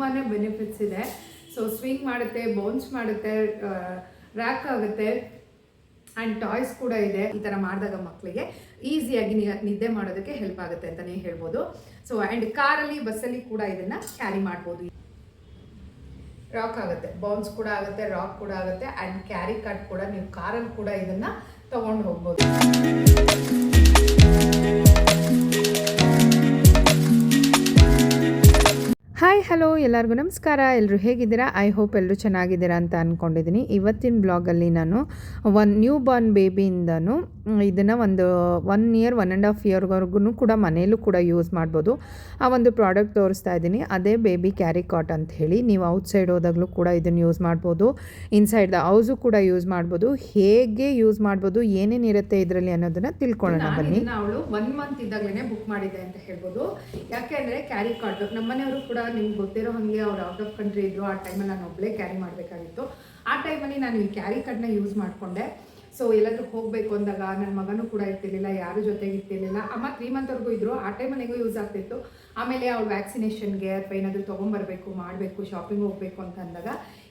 ತುಂಬಾ ಬೆನಿಫಿಟ್ಸ್ ಇದೆ. So swing ಮಾಡುತ್ತೆ ಬೌನ್ಸ್ ಮಾಡುತ್ತೆ ರ್ಯಾಕ್ ಆಗುತ್ತೆ ಆ್ಯಂಡ್ ಟಾಯ್ಸ್ ಕೂಡ ಇದೆ ಈ ಥರ ಮಾಡಿದಾಗ ಮಕ್ಕಳಿಗೆ ಈಸಿಯಾಗಿ ನಿದ್ದೆ ಮಾಡೋದಕ್ಕೆ ಹೆಲ್ಪ್ ಆಗುತ್ತೆ ಅಂತಲೇ ಹೇಳ್ಬೋದು. ಸೊ ಆ್ಯಂಡ್ ಕಾರಲ್ಲಿ ಬಸ್ಸಲ್ಲಿ ಕೂಡ ಇದನ್ನು ಕ್ಯಾರಿ ಮಾಡ್ಬೋದು. ರಾಕ್ ಆಗುತ್ತೆ ಬೌನ್ಸ್ ಕೂಡ ಆಗುತ್ತೆ ರಾಕ್ ಕೂಡ ಆಗುತ್ತೆ ಆ್ಯಂಡ್ ಕ್ಯಾರಿ ಕಾರ್ಡ್ ಕೂಡ, ನೀವು ಕಾರಲ್ಲಿ ಕೂಡ ಇದನ್ನು ತೊಗೊಂಡು ಹೋಗ್ಬೋದು. ಹಾಯ್ ಹಲೋ ಎಲ್ಲರಿಗೂ ನಮಸ್ಕಾರ. ಎಲ್ಲರೂ ಹೇಗಿದ್ದೀರಾ? ಐ ಹೋಪ್ ಎಲ್ಲರೂ ಚೆನ್ನಾಗಿದ್ದೀರಾ ಅಂತ ಅಂದ್ಕೊಂಡಿದ್ದೀನಿ ಇವತ್ತಿನ ಬ್ಲಾಗಲ್ಲಿ ನಾನು ಒಂದು ನ್ಯೂ ಬಾರ್ನ್ ಬೇಬಿಯಿಂದನೂ ಇದನ್ನು ಒಂದು one year one and half ಇಯರ್ವರೆಗೂ ಕೂಡ ಮನೆಯಲ್ಲೂ ಕೂಡ ಯೂಸ್ ಮಾಡ್ಬೋದು. ಆ ಒಂದು ಪ್ರಾಡಕ್ಟ್ ತೋರಿಸ್ತಾ ಇದ್ದೀನಿ. ಅದೇ ಬೇಬಿ ಕ್ಯಾರಿ ಕಾಟ್ ಅಂತ ಹೇಳಿ. ನೀವು ಔಟ್ಸೈಡ್ ಹೋದಾಗಲೂ ಕೂಡ ಇದನ್ನು ಯೂಸ್ ಮಾಡ್ಬೋದು. ಇನ್ಸೈಡ್ ದ ಹೌಸು ಕೂಡ ಯೂಸ್ ಮಾಡ್ಬೋದು. ಹೇಗೆ ಯೂಸ್ ಮಾಡ್ಬೋದು ಏನೇನಿರುತ್ತೆ ಇದರಲ್ಲಿ ಅನ್ನೋದನ್ನು ತಿಳ್ಕೊಳ್ಳೋಣ ಬನ್ನಿ. ಅವಳು ಒನ್ ಮಂತ್ ಇದ್ದಾಗಲೇ ಬುಕ್ ಮಾಡಿದೆ ಅಂತ ಹೇಳ್ಬೋದು. ಯಾಕೆಂದರೆ ಕ್ಯಾರಿ ಕಾರ್ಡ್ ನಮ್ಮನೆಯವರು ಕೂಡ ನಿಮ್ಗೆ ಗೊತ್ತಿರೋ ಹಾಗೆ ಅವ್ರು ಔಟ್ ಆಫ್ ಕಂಟ್ರಿ ಇದ್ರು, ಆ ಟೈಮಲ್ಲಿ ನಾನು ಒಬ್ಬಳೇ ಕ್ಯಾರಿ ಮಾಡಬೇಕಾಗಿತ್ತು. ಆ ಟೈಮಲ್ಲಿ ನಾನು ಈ ಕ್ಯಾರಿ ಕಾರ್ಡ್ನ ಯೂಸ್ ಮಾಡಿಕೊಂಡೆ. ಸೊ ಎಲ್ಲಾದರೂ ಹೋಗಬೇಕು ಅಂದಾಗ ನನ್ನ ಮಗನೂ ಕೂಡ ಇರ್ತಿರ್ಲಿಲ್ಲ, ಯಾರ ಜೊತೆಗೆ ಇರ್ತಿರ್ಲಿಲ್ಲ. ಅಮ್ಮ ತ್ರೀ ಮಂತ್ವರೆಗೂ ಇದ್ರು, ಆ ಟೈಮಲ್ಲಿ ಯೂಸ್ ಆಗ್ತಿತ್ತು. ಆಮೇಲೆ ಅವ್ಳು ವ್ಯಾಕ್ಸಿನೇಷನ್ಗೆ ಅಥವಾ ಏನಾದರೂ ತೊಗೊಂಬರ್ಬೇಕು, ಮಾಡಬೇಕು ಶಾಪಿಂಗ್ ಹೋಗಬೇಕು ಅಂತ ಅಂದಾಗ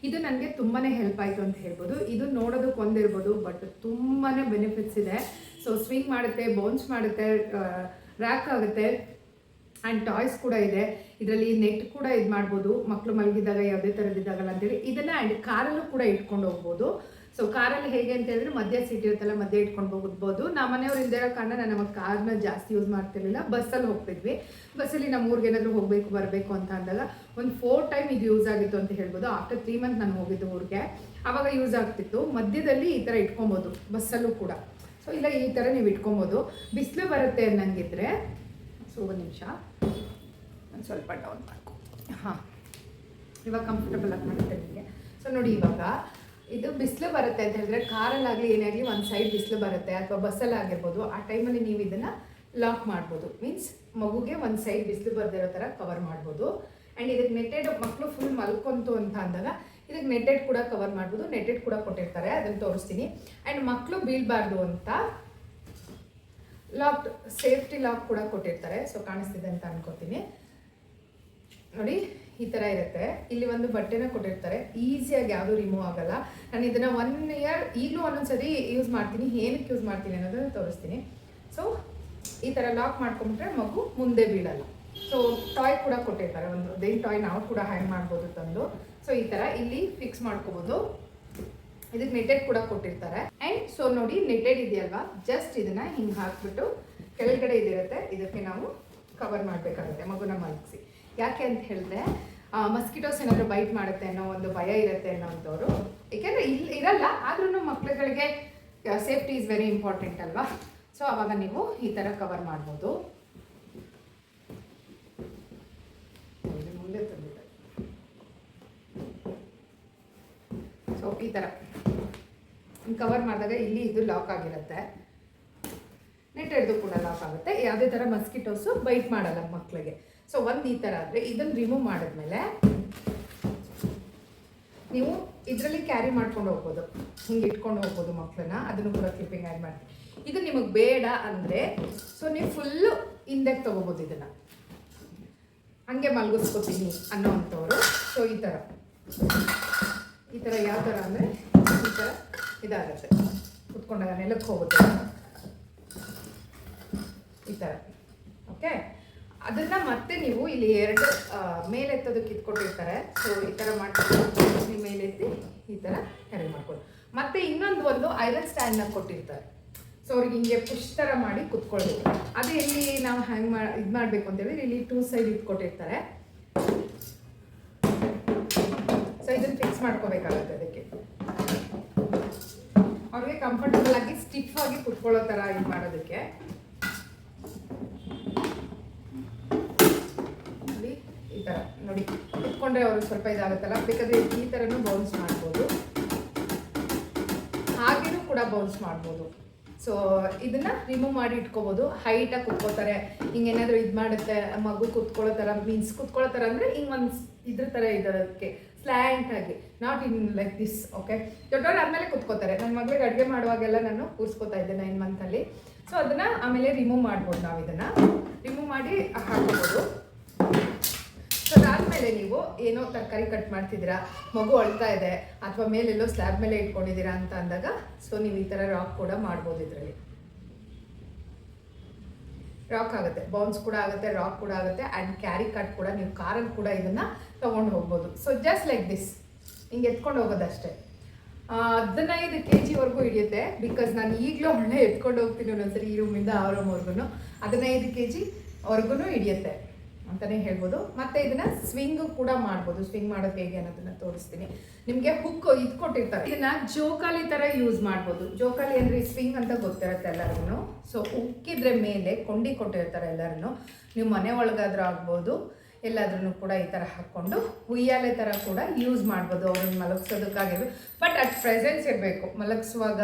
ಇದು ನನಗೆ ತುಂಬಾ ಹೆಲ್ಪ್ ಆಯಿತು ಅಂತ ಹೇಳ್ಬೋದು. ಇದು ನೋಡೋದಕ್ಕೆ ಒಂದಿರ್ಬೋದು ಬಟ್ ತುಂಬಾ ಬೆನಿಫಿಟ್ಸ್ ಇದೆ. ಸೊ ಸ್ವಿಂಗ್ ಮಾಡುತ್ತೆ ಬೌನ್ಸ್ ಮಾಡುತ್ತೆ ರ್ಯಾಕ್ ಆಗುತ್ತೆ. ಆ್ಯಂಡ್ ಟಾಯ್ಸ್ ಕೂಡ ಇದೆ. ಇದರಲ್ಲಿ ನೆಟ್ ಕೂಡ ಇದು ಮಾಡ್ಬೋದು. ಮಕ್ಕಳು ಮಲಗಿದಾಗ ಯಾವುದೇ ಥರದ್ದಿದ್ದಾಗಲ್ಲ ಅಂತೇಳಿ ಇದನ್ನು ಆ್ಯಂಡ್ ಕಾರಲ್ಲೂ ಕೂಡ ಇಟ್ಕೊಂಡು ಹೋಗ್ಬೋದು. ಸೊ ಕಾರಲ್ಲಿ ಹೇಗೆ ಅಂತ ಹೇಳಿದ್ರೆ ಮಧ್ಯ ಸೀಟ್ ಇರುತ್ತಲ್ಲ ಮಧ್ಯ ಇಟ್ಕೊಂಡು ಹೋಗ್ಬೋದು. ನಮ್ಮ ಮನೆಯವ್ರು ಇರೋ ಕಾರಣ ನಾನು ನಮಗೆ ಕಾರ್ನ ಜಾಸ್ತಿ ಯೂಸ್ ಮಾಡ್ತಿರ್ಲಿಲ್ಲ. ಬಸ್ಸಲ್ಲಿ ಹೋಗ್ತಿದ್ವಿ. ಬಸ್ಸಲ್ಲಿ ನಮ್ಮ ಊರಿಗೆ ಏನಾದರೂ ಹೋಗಬೇಕು, ಬರಬೇಕು ಅಂತ ಅಂದಾಗ ಒಂದು ಫೋರ್ ಟೈಮ್ ಇದು ಯೂಸ್ ಆಗಿತ್ತು ಅಂತ ಹೇಳ್ಬೋದು. ಆಫ್ಟರ್ ತ್ರೀ ಮಂತ್ ನಾನು ಹೋಗಿದ್ದು ಊರಿಗೆ. ಆವಾಗ ಯೂಸ್ ಆಗ್ತಿತ್ತು. ಮಧ್ಯದಲ್ಲಿ ಈ ಥರ ಇಟ್ಕೊಬೋದು. ಬಸ್ಸಲ್ಲೂ ಕೂಡ. ಸೊ ಇಲ್ಲ ಈ ಥರ ನೀವು ಇಟ್ಕೊಬೋದು. ಬಿಸಿಲು ಬರುತ್ತೆ ಅನ್ನಂಗಿದ್ರೆ ಒಂದು ನಿಮಿಷ. ನಾನು ಸ್ವಲ್ಪ ಡೌನ್ ಮಾಡ್ಕೊ. ಹಾಂ. ಇವಾಗ ಕಂಫರ್ಟಬಲ್ ಆಗಿ ಮಾಡುತ್ತೆ ನಿಮಗೆ ಸೊ ನೋಡಿ ಇವಾಗ, ಇದು ಬಿಸಿಲು ಬರುತ್ತೆ ಅಂತ ಹೇಳಿದ್ರೆ ಕಾರಲ್ಲಾಗಲಿ ಏನೇ ಆಗಲಿ ಒಂದು ಸೈಡ್ ಬಿಸಿಲು ಬರುತ್ತೆ ಅಥವಾ ಬಸ್ಸಲ್ಲಿ ಆಗಿರ್ಬೋದು, ಆ ಟೈಮಲ್ಲಿ ನೀವು ಇದನ್ನು ಲಾಕ್ ಮಾಡ್ಬೋದು. ಮೀನ್ಸ್ ಮಗುಗೆ ಒಂದು ಸೈಡ್ ಬಿಸಿಲು ಬರ್ದಿರೋ ಥರ ಕವರ್ ಮಾಡ್ಬೋದು. ಆ್ಯಂಡ್ ಇದಕ್ಕೆ ನೆಟ್ಟೆಡ್ ಮಕ್ಕಳು ಫುಲ್ ಮಲ್ಕೊಂತು ಅಂತ ಅಂದಾಗ ಇದಕ್ಕೆ ನೆಟ್ಟೆಡ್ ಕೂಡ ಕವರ್ ಮಾಡ್ಬೋದು ನೆಟ್ಟೆಡ್ ಕೂಡ ಕೊಟ್ಟಿರ್ತಾರೆ. ಅದನ್ನು ತೋರಿಸ್ತೀನಿ. ಆ್ಯಂಡ್ ಮಕ್ಕಳು ಬೀಳಬಾರ್ದು ಅಂತ ಲಾಕ್ ಸೇಫ್ಟಿ ಲಾಕ್ ಕೂಡ ಕೊಟ್ಟಿರ್ತಾರೆ. ಸೊ ಕಾಣಿಸ್ತಿದೆ ಅಂತ ಅನ್ಕೋತೀನಿ. ನೋಡಿ, ಈ ಥರ ಇರುತ್ತೆ. ಇಲ್ಲಿ ಒಂದು ಬಟ್ಟೆನ ಕೊಟ್ಟಿರ್ತಾರೆ. ಈಸಿಯಾಗಿ ಯಾವುದು ರಿಮೂವ್ ಆಗಲ್ಲ. ನಾನು ಇದನ್ನು ಒನ್ ಇಯರ್ ಈಗಲೂ ಒಂದೊಂದ್ಸರಿ ಯೂಸ್ ಮಾಡ್ತೀನಿ. ಏನಕ್ಕೆ ಯೂಸ್ ಮಾಡ್ತೀನಿ ಅನ್ನೋದನ್ನು ತೋರಿಸ್ತೀನಿ. ಸೊ ಈ ಥರ ಲಾಕ್ ಮಾಡ್ಕೊಂಬಿಟ್ರೆ ಮಗು ಮುಂದೆ ಬೀಳಲ್ಲ. ಸೊ ಟಾಯ್ ಕೂಡ ಕೊಟ್ಟಿರ್ತಾರೆ. ಒಂದು ದೇನ್ ಟಾಯ್ ನಾವು ಕೂಡ ಹ್ಯಾಂಗ್ ಮಾಡ್ಬೋದು ತಂದು. ಸೊ ಈ ಥರ ಇಲ್ಲಿ ಫಿಕ್ಸ್ ಮಾಡ್ಕೋಬೋದು. ಇದಕ್ಕೆ ನೆಟ್ಟೆಡ್ ಕೂಡ ಕೊಟ್ಟಿರ್ತಾರೆ. ಆ್ಯಂಡ್ ಸೊ ನೋಡಿ ನೆಟೆಡ್ ಇದೆಯಲ್ವಾ? ಜಸ್ಟ್ ಇದನ್ನ ಹಿಂಗೆ ಹಾಕ್ಬಿಟ್ಟು ಕೆಳಗಡೆ ಇದಿರುತ್ತೆ. ಇದಕ್ಕೆ ನಾವು ಕವರ್ ಮಾಡಬೇಕಾಗುತ್ತೆ, ಮಗುನ ಮಲಗಿಸಿ. ಯಾಕೆ ಅಂತ ಹೇಳಿದ್ರೆ ಮಸ್ಕಿಟೋಸ್ ಏನಾದರೂ ಬೈಟ್ ಮಾಡುತ್ತೆ ಅನ್ನೋ ಒಂದು ಭಯ ಇರುತ್ತೆ ಅನ್ನೋಂಥವ್ರು. ಏಕೆಂದರೆ ಇಲ್ಲಿ ಇರಲ್ಲ ಆದ್ರೂ ಮಕ್ಳುಗಳಿಗೆ ಸೇಫ್ಟಿ ಇಸ್ ವೆರಿ ಇಂಪಾರ್ಟೆಂಟ್ ಅಲ್ವಾ? ಸೊ ಅವಾಗ ನೀವು ಈ ಥರ ಕವರ್ ಮಾಡ್ಬೋದು. ಮುಂದೆ ಸೊ ಈ ಥರ ಕವರ್ ಮಾಡಿದಾಗ ಇಲ್ಲಿ ಇದು ಲಾಕ್ ಆಗಿರುತ್ತೆ. ನೆಟ್ ಹಿಡಿದು ಕೂಡ ಲಾಕ್ ಆಗುತ್ತೆ. ಯಾವುದೇ ಥರ ಮಸ್ಕಿಟೋಸು ಬೈಟ್ ಮಾಡಲ್ಲ ಮಕ್ಕಳಿಗೆ ಸೊ ಒಂದು ಈ ಥರ ಆದರೆ ಇದನ್ನು ರಿಮೂವ್ ಮಾಡಿದ್ಮೇಲೆ ನೀವು ಇದರಲ್ಲಿ ಕ್ಯಾರಿ ಮಾಡ್ಕೊಂಡು ಹೋಗ್ಬೋದು. ಹಿಂಗೆ ಇಟ್ಕೊಂಡು ಹೋಗ್ಬೋದು ಮಕ್ಕಳನ್ನ ಅದನ್ನು ಕೂಡ ಕ್ಲಿಪ್ಪಿಂಗ್ ಆ್ಯಡ್ ಮಾಡಿ. ಇದು ನಿಮಗೆ ಬೇಡ ಅಂದರೆ ಸೊ ನೀವು ಫುಲ್ಲು ಹಿಂದೆ ತೊಗೋಬೋದು ಇದನ್ನು. ಹಂಗೆ ಮಲಗಿಸ್ಕೋತೀನಿ ಅನ್ನೋ ಅಂಥವ್ರು ಸೊ ಈ ಥರ ಈ ಥರ ಯಾವ ಥರ ಅಂದರೆ ಥರ ಇದಾಗುತ್ತೆ. ಕುತ್ಕೊಂಡಾಗ ನೆಲಕ್ಕೆ ಹೋಗುತ್ತೆ. ಈ ಥರ ಓಕೆ ಅದನ್ನು ಮತ್ತೆ ನೀವು ಇಲ್ಲಿ ಎರಡು ಮೇಲೆತ್ತೋದಕ್ಕೆ ಇಟ್ಕೊಟ್ಟಿರ್ತಾರೆ. ಸೊ ಈ ಥರ ಮಾಡ್ಕೊಂಡು ಮೇಲೆ ಮೇಲೆತ್ತಿ ಈ ಥರ ಕ್ಯಾರಿ ಮಾಡ್ಕೊಳ್ಳಿ. ಮತ್ತೆ ಇನ್ನೊಂದು ಒಂದು ಐರನ್ ಸ್ಟ್ಯಾಂಡ್ನ ಕೊಟ್ಟಿರ್ತಾರೆ. ಸೊ ಅವ್ರಿಗೆ ಹಿಂಗೆ ಪುಷ್ ಥರ ಮಾಡಿ ಕುತ್ಕೊಳ್ಬೇಕು ಅದು ಇಲ್ಲಿ ನಾವು ಹ್ಯಾಂಗ್ ಮಾಡಿ ಇದು ಮಾಡಬೇಕು ಅಂತೇಳಿ ಇಲ್ಲಿ ಟೂ ಸೈಡ್ ಇಟ್ಕೊಟ್ಟಿರ್ತಾರೆ. ಸೊ ಇದನ್ನು ಫಿಕ್ಸ್ ಮಾಡ್ಕೋಬೇಕಾಗುತ್ತೆ. ಕಂಫರ್ಟಬಲ್ ಆಗಿ ಸ್ಟಿಫ್ ಆಗಿ ಕುತ್ಕೊಳ್ಳೋ ಥರ ಇದು ಮಾಡೋದಕ್ಕೆ. ನೋಡಿ, ಈ ಥರ ನೋಡಿ, ಕುತ್ಕೊಂಡ್ರೆ ಅವ್ರಿಗೆ ಸ್ವಲ್ಪ ಇದಾಗುತ್ತಲ್ಲ? ಬೇಕಾದ್ರೆ ಈ ಥರನೂ ಬೌನ್ಸ್ ಮಾಡ್ಬೋದು. ಹಾಗೇನೂ ಕೂಡ ಬೌನ್ಸ್ ಮಾಡ್ಬೋದು. ಸೊ ಇದನ್ನ ರಿಮೂವ್ ಮಾಡಿ ಇಟ್ಕೋಬೋದು. ಹೈಟಾಗಿ ಕುತ್ಕೋತಾರೆ ಹಿಂಗೇನಾದರೂ ಇದು ಮಾಡುತ್ತೆ, ಮಗು ಕುತ್ಕೊಳ್ಳೋ ಥರ ಮೀನ್ಸ್ ಕುತ್ಕೊಳ್ಳೋ ಥರ ಅಂದರೆ ಹಿಂಗೆ ಒಂದು ಇದ್ರ ಥರ ಇರೋದಕ್ಕೆ ಸ್ಲ್ಯಾಂಟ್ ಆಗಿ not in like this okay ದೊಡ್ಡವ್ರು ಆದಮೇಲೆ ಕುತ್ಕೋತಾರೆ. ನನ್ನ ಮಗಳಿಗೆ ಅಡುಗೆ ಮಾಡುವಾಗೆಲ್ಲ ನಾನು ಕೂರಿಸ್ಕೋತಾ ಇದ್ದೆ ನೈನ್ ಮಂತಲ್ಲಿ ಸೊ ಅದನ್ನು ಆಮೇಲೆ ರಿಮೂವ್ ಮಾಡ್ಬೋದು ನಾವು ಇದನ್ನು. ರಿಮೂವ್ ಮಾಡಿ ಹಾಕ್ಬೋದು. ಸೊ ಅದಾದಮೇಲೆ ನೀವು ಏನೋ ತರಕಾರಿ ಕಟ್ ಮಾಡ್ತಿದ್ದೀರಾ, ಮಗು ಅಳ್ತಾ ಇದೆ, ಅಥವಾ ಮೇಲೆಲ್ಲೋ ಸ್ಲ್ಯಾಬ್ ಮೇಲೆ ಇಟ್ಕೊಂಡಿದ್ದೀರಾ ಅಂತ ಅಂದಾಗ ಸೊ ನೀವು ಈ ಥರ ರಾಕ್ ಕೂಡ ಮಾಡ್ಬೋದು ಇದರಲ್ಲಿ. ರಾಕ್ ಆಗುತ್ತೆ. ಬೌನ್ಸ್ ಕೂಡ ಆಗುತ್ತೆ ರಾಕ್ ಕೂಡ ಆಗುತ್ತೆ ಆ್ಯಂಡ್ ಕ್ಯಾರಿ ಕಟ್ ಕೂಡ, ನೀವು ಕಾರಲ್ಲಿ ಕೂಡ ಇದನ್ನು ತೊಗೊಂಡು ಹೋಗ್ಬೋದು. ಸೊ ಜಸ್ಟ್ ಲೈಕ್ ದಿಸ್ ಹಿಂಗೆ ಎತ್ಕೊಂಡು ಹೋಗೋದಷ್ಟೇ. ಹದಿನೈದು ಕೆ ಜಿವರೆಗೂ ಹಿಡಿಯುತ್ತೆ ಬಿಕಾಸ್ ನಾನು ಈಗಲೂ ಒಳ್ಳೆ ಎತ್ಕೊಂಡು ಹೋಗ್ತೀನಿ ಒಂದೊಂದ್ಸರಿ ಈ ರೂಮಿಂದ ಆ ರೂಮ್ವರೆಗೂ ಹದಿನೈದು ಕೆ ಜಿವರೆಗೂ ಹಿಡಿಯುತ್ತೆ. ಅಂತಲೇ ಹೇಳ್ಬೋದು. ಮತ್ತೆ ಇದನ್ನ ಸ್ವಿಂಗ್ ಕೂಡ ಮಾಡ್ಬೋದು. ಸ್ವಿಂಗ್ ಮಾಡೋದು ಹೇಗೆ ಅನ್ನೋದನ್ನ ತೋರಿಸ್ತೀನಿ. ನಿಮಗೆ ಹುಕ್ ಇದು ಕೊಟ್ಟಿರ್ತಾರೆ. ಇದನ್ನ ಜೋಕಾಲಿ ಥರ ಯೂಸ್ ಮಾಡ್ಬೋದು. ಜೋಕಾಲಿ ಅಂದರೆ ಸ್ವಿಂಗ್ ಅಂತ ಗೊತ್ತಿರುತ್ತೆ ಎಲ್ಲರೂ ಸೊ ಉಕ್ಕಿದ್ರೆ ಮೇಲೆ ಕೊಂಡಿ ಕೊಟ್ಟಿರ್ತಾರೆ ಎಲ್ಲರೂ ನೀವು ಮನೆ ಒಳಗಾದ್ರೂ ಆಗ್ಬೋದು. ಎಲ್ಲಾದ್ರೂ ಕೂಡ ಈ ಥರ ಹಾಕ್ಕೊಂಡು ಉಯ್ಯಾಲೆ ಥರ ಕೂಡ ಯೂಸ್ ಮಾಡ್ಬೋದು, ಅವ್ರನ್ನ ಮಲಗಿಸೋದಕ್ಕಾಗಿರ್ಬೋದು ಬಟ್ ಅಟ್ ಪ್ರೆಸೆನ್ಸ್ ಇರಬೇಕು. ಮಲಗಿಸುವಾಗ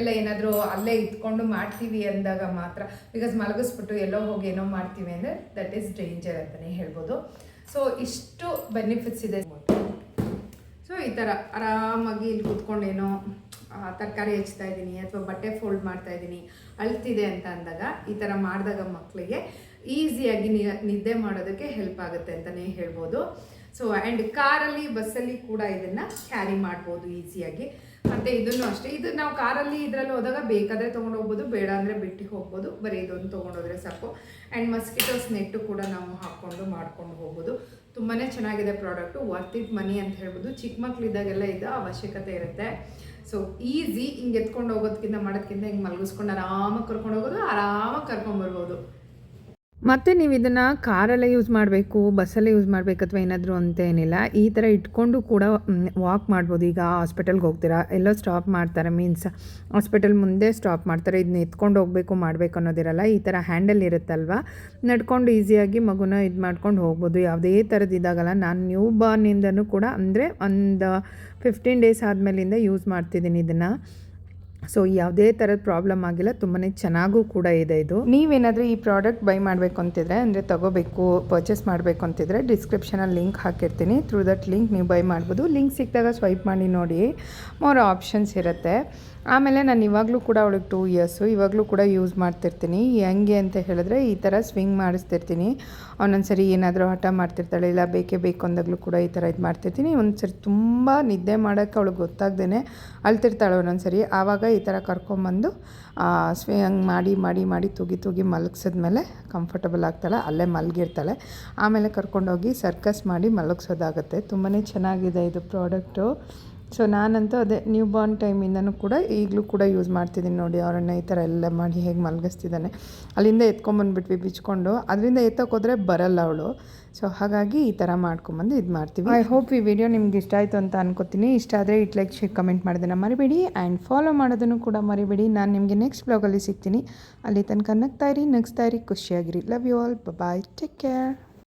ಎಲ್ಲ ಏನಾದರೂ ಅಲ್ಲೇ ಇದ್ಕೊಂಡು ಮಾಡ್ತೀವಿ ಅಂದಾಗ ಮಾತ್ರ. ಬಿಕಾಸ್ ಮಲಗಿಸ್ಬಿಟ್ಟು ಎಲ್ಲೋ ಹೋಗಿ ಏನೋ ಮಾಡ್ತೀವಿ ಅಂದರೆ ದಟ್ ಈಸ್ ಡೇಂಜರ್ ಅಂತಲೇ ಹೇಳ್ಬೋದು. ಸೊ ಇಷ್ಟು ಬೆನಿಫಿಟ್ಸ್ ಇದೆ. ಸೊ ಈ ಥರ ಆರಾಮಾಗಿ ಇಲ್ಲಿ ಕೂತ್ಕೊಂಡು ಏನೋ ತರಕಾರಿ ಹೆಚ್ಚ್ತಾ ಇದ್ದೀನಿ ಅಥವಾ ಬಟ್ಟೆ ಫೋಲ್ಡ್ ಮಾಡ್ತಾ ಇದ್ದೀನಿ, ಅಳ್ತಿದೆ ಅಂತ ಅಂದಾಗ ಈ ಥರ ಮಾಡಿದಾಗ ಮಕ್ಕಳಿಗೆ ಈಸಿಯಾಗಿ ನಿದ್ದೆ ಮಾಡೋದಕ್ಕೆ ಹೆಲ್ಪ್ ಆಗುತ್ತೆ ಅಂತಲೇ ಹೇಳ್ಬೋದು. ಸೊ ಆ್ಯಂಡ್ ಕಾರಲ್ಲಿ ಬಸ್ಸಲ್ಲಿ ಕೂಡ ಇದನ್ನು ಕ್ಯಾರಿ ಮಾಡ್ಬೋದು ಈಸಿಯಾಗಿ. ಮತ್ತು ಇದನ್ನು ಅಷ್ಟೇ, ಇದು ನಾವು ಕಾರಲ್ಲಿ ಇದರಲ್ಲಿ ಹೋದಾಗ ಬೇಕಾದರೆ ತೊಗೊಂಡು ಹೋಗ್ಬೋದು, ಬೇಡ ಅಂದರೆ ಬಿಟ್ಟು ಹೋಗ್ಬೋದು, ಬರೀ ಇದೊಂದು ತೊಗೊಂಡೋದ್ರೆ ಸಾಕು. ಆ್ಯಂಡ್ ಮಸ್ಕಿಟೋಸ್ ನೆಟ್ಟು ಕೂಡ ನಾವು ಹಾಕ್ಕೊಂಡು ಮಾಡ್ಕೊಂಡು ಹೋಗ್ಬೋದು. ತುಂಬಾ ಚೆನ್ನಾಗಿದೆ ಪ್ರಾಡಕ್ಟು ವರ್ತ್ ಇಟ್ ಮನಿ ಅಂತ ಹೇಳ್ಬೋದು. ಚಿಕ್ಕ ಮಕ್ಕಳಿದ್ದಾಗೆಲ್ಲ ಇದು ಅವಶ್ಯಕತೆ ಇರುತ್ತೆ. ಸೊ ಈಸಿ ಹಿಂಗೆ ಎತ್ಕೊಂಡು ಹೋಗೋದಕ್ಕಿಂತ ಮಾಡೋದಕ್ಕಿಂತ ಹಿಂಗೆ ಮಲಗಿಸ್ಕೊಂಡು ಆರಾಮಾಗಿ ಕರ್ಕೊಂಡು ಹೋಗೋದು, ಆರಾಮಾಗಿ ಕರ್ಕೊಂಬರ್ಬೋದು ಮತ್ತು ನೀವು ಇದನ್ನು ಕಾರಲ್ಲೇ ಯೂಸ್ ಮಾಡಬೇಕು ಬಸ್ಸಲ್ಲೇ ಯೂಸ್ ಮಾಡಬೇಕು ಅಥವಾ ಏನಾದರೂ ಅಂತ ಏನಿಲ್ಲ, ಈ ಥರ ಇಟ್ಕೊಂಡು ಕೂಡ ವಾಕ್ ಮಾಡ್ಬೋದು. ಈಗ ಹಾಸ್ಪಿಟಲ್ಗೆ ಹೋಗ್ತೀರಾ? ಎಲ್ಲೋ ಸ್ಟಾಪ್ ಮಾಡ್ತಾರೆ. ಮೀನ್ಸ್ ಹಾಸ್ಪಿಟಲ್ ಮುಂದೆ ಸ್ಟಾಪ್ ಮಾಡ್ತಾರೆ. ಇದನ್ನ ಎತ್ಕೊಂಡು ಹೋಗಬೇಕು, ಮಾಡಬೇಕು ಅನ್ನೋದಿರಲ್ಲ. ಈ ಥರ ಹ್ಯಾಂಡಲ್ ಇರುತ್ತಲ್ವ? ನಡ್ಕೊಂಡು ಈಸಿಯಾಗಿ ಮಗುನ ಇದು ಮಾಡ್ಕೊಂಡು ಹೋಗ್ಬೋದು. ಯಾವುದೇ ಥರದ್ದು ಇದಾಗಲ್ಲ. ನಾನು ನ್ಯೂ ಬಾರ್ನಿಂದನೂ ಕೂಡ ಅಂದರೆ ಒಂದು ಫಿಫ್ಟೀನ್ ಡೇಸ್ ಆದಮೇಲಿಂದ ಯೂಸ್ ಮಾಡ್ತಿದ್ದೀನಿ ಇದನ್ನು. ಸೊ ಯಾವುದೇ ಥರದ ಪ್ರಾಬ್ಲಮ್ ಆಗಿಲ್ಲ ತುಂಬಾ ಚೆನ್ನಾಗೂ ಕೂಡ ಇದೆ ಇದು. ನೀವೇನಾದರೂ ಈ ಪ್ರಾಡಕ್ಟ್ ಬೈ ಮಾಡಬೇಕು ಅಂತಿದ್ರೆ ಅಂದರೆ ತಗೋಬೇಕು ಪರ್ಚೇಸ್ ಮಾಡಬೇಕು ಅಂತಿದ್ರೆ ಡಿಸ್ಕ್ರಿಪ್ಷನಲ್ಲಿ ಲಿಂಕ್ ಹಾಕಿರ್ತೀನಿ. ಥ್ರೂ ದಟ್ ಲಿಂಕ್ ನೀವು ಬೈ ಮಾಡ್ಬೋದು. ಲಿಂಕ್ ಸಿಕ್ಕಿದಾಗ ಸ್ವೈಪ್ ಮಾಡಿ ನೋಡಿ. ಮೋರ್ ಆಪ್ಷನ್ಸ್ ಇರುತ್ತೆ. ಆಮೇಲೆ ನಾನು ಇವಾಗಲೂ ಕೂಡ ಅವಳಿಗೆ ಟೂ ಇಯರ್ಸು ಇವಾಗಲೂ ಕೂಡ ಯೂಸ್ ಮಾಡ್ತಿರ್ತೀನಿ. ಹೆಂಗೆ ಅಂತ ಹೇಳಿದ್ರೆ ಈ ಥರ ಸ್ವಿಂಗ್ ಮಾಡಿಸ್ತಿರ್ತೀನಿ. ಒಂದೊಂದು ಸರಿ ಏನಾದರೂ ಹಠ ಮಾಡ್ತಿರ್ತಾಳೆ, ಇಲ್ಲ ಬೇಕೇ ಬೇಕು ಅಂದಾಗಲೂ ಕೂಡ ಈ ಥರ ಇದು ಮಾಡ್ತಿರ್ತೀನಿ. ಒಂದು ಸರಿ ತುಂಬ ನಿದ್ದೆ ಮಾಡೋಕ್ಕೆ ಅವಳಿಗೆ ಗೊತ್ತಾಗ್ದೇ ಅಳ್ತಿರ್ತಾಳೆ ಒಂದೊಂದು ಸರಿ ಆವಾಗ ಈ ಥರ ಕರ್ಕೊಂಬಂದು ಸ್ವಿಂಗ್ ಮಾಡಿ ಮಾಡಿ ಮಾಡಿ ತೂಗಿ ತೂಗಿ ಮಲಗಿಸಿದ್ಮೇಲೆ ಕಂಫರ್ಟಬಲ್ ಆಗ್ತಾಳೆ. ಅಲ್ಲೇ ಮಲಗಿರ್ತಾಳೆ. ಆಮೇಲೆ ಕರ್ಕೊಂಡೋಗಿ ಸರ್ಕಸ್ ಮಾಡಿ ಮಲಗಿಸೋದಾಗುತ್ತೆ. ತುಂಬಾ ಚೆನ್ನಾಗಿದೆ ಇದು ಪ್ರಾಡಕ್ಟು ಸೊ ನಾನಂತೂ ಅದೇ ನ್ಯೂ ಬಾರ್ನ್ ಟೈಮಿಂದನೂ ಕೂಡ ಈಗಲೂ ಕೂಡ ಯೂಸ್ ಮಾಡ್ತಿದ್ದೀನಿ ನೋಡಿ, ಅವರನ್ನ ಈ ಥರ ಎಲ್ಲ ಮಾಡಿ ಹೇಗೆ ಮಲಗಿಸ್ತಿದ್ದಾನೆ. ಅಲ್ಲಿಂದ ಎತ್ಕೊಂಬಂದ್ಬಿಟ್ವಿ ಬಿಚ್ಕೊಂಡು. ಅದರಿಂದ ಎತ್ತೋಕೋದ್ರೆ ಬರಲ್ಲ ಅವಳು. ಸೊ ಹಾಗಾಗಿ ಈ ಥರ ಮಾಡ್ಕೊಂಬಂದು ಇದು ಮಾಡ್ತೀವಿ. ಐ ಹೋಪ್ ಈ ವಿಡಿಯೋ ನಿಮ್ಗೆ ಇಷ್ಟ ಆಯಿತು ಅಂತ ಅನ್ಕೋತೀನಿ. ಇಷ್ಟ ಆದರೆ ಇಟ್ ಲೈಕ್ ಶೇರ್ ಕಮೆಂಟ್ ಮಾಡೋದನ್ನು ಮರಿಬೇಡಿ ಆ್ಯಂಡ್ ಫಾಲೋ ಮಾಡೋದನ್ನು ಕೂಡ ಮರಿಬೇಡಿ. ನಾನು ನಿಮಗೆ ನೆಕ್ಸ್ಟ್ ಬ್ಲಾಗಲ್ಲಿ ಸಿಗ್ತೀನಿ. ಅಲ್ಲಿ ತನಕ ನಗ್ತಾ ಇರಿ. ನಗಿಸ್ತಾ ಇರಿ ಖುಷಿಯಾಗಿರಿ. Love you all bye take care